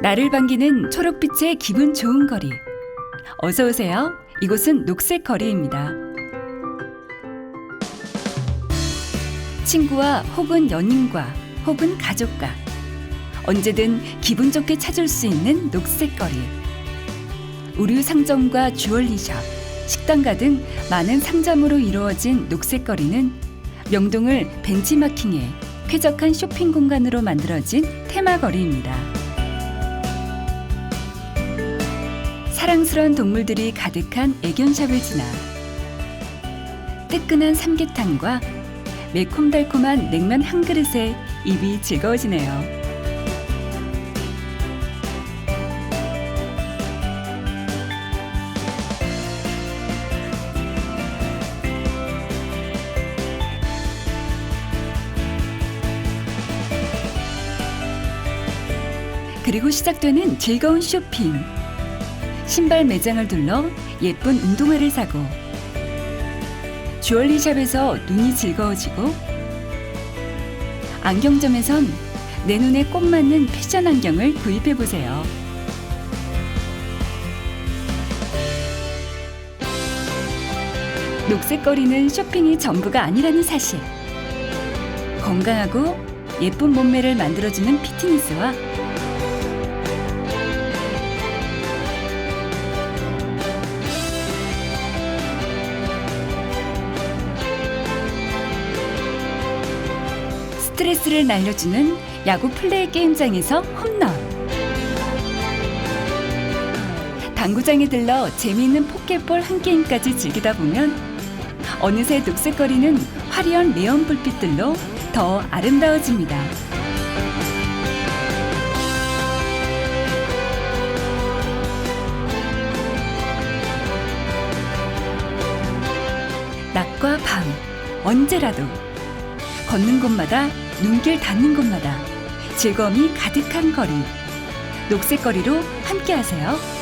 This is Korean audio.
나를 반기는 초록빛의 기분 좋은 거리. 어서 오세요. 이곳은 녹색 거리입니다. 친구와 혹은 연인과 혹은 가족과 언제든 기분 좋게 찾을 수 있는 녹색 거리. 의류 상점과 주얼리샵, 식당가 등 많은 상점으로 이루어진 녹색 거리는 명동을 벤치마킹해 쾌적한 쇼핑 공간으로 만들어진 테마 거리입니다. 사랑스러운 동물들이 가득한 애견샵을 지나 뜨끈한 삼계탕과 매콤달콤한 냉면 한 그릇에 입이 즐거워지네요. 그리고 시작되는 즐거운 쇼핑. 신발 매장을 둘러 예쁜 운동화를 사고 주얼리샵에서 눈이 즐거워지고 안경점에선 내 눈에 꼭 맞는 패션 안경을 구입해 보세요. 녹색거리는 쇼핑이 전부가 아니라는 사실. 건강하고 예쁜 몸매를 만들어주는 피트니스와 스트레스를 날려주는 야구 플레이 게임장에서 홈런. 당구장에 들러 재미있는 포켓볼 한 게임까지 즐기다 보면 어느새 녹색거리는 화려한 네온 불빛들로 더 아름다워집니다. 낮과 밤, 언제라도 걷는 곳마다 눈길 닿는 곳마다 즐거움이 가득한 거리 녹색 거리로 함께하세요.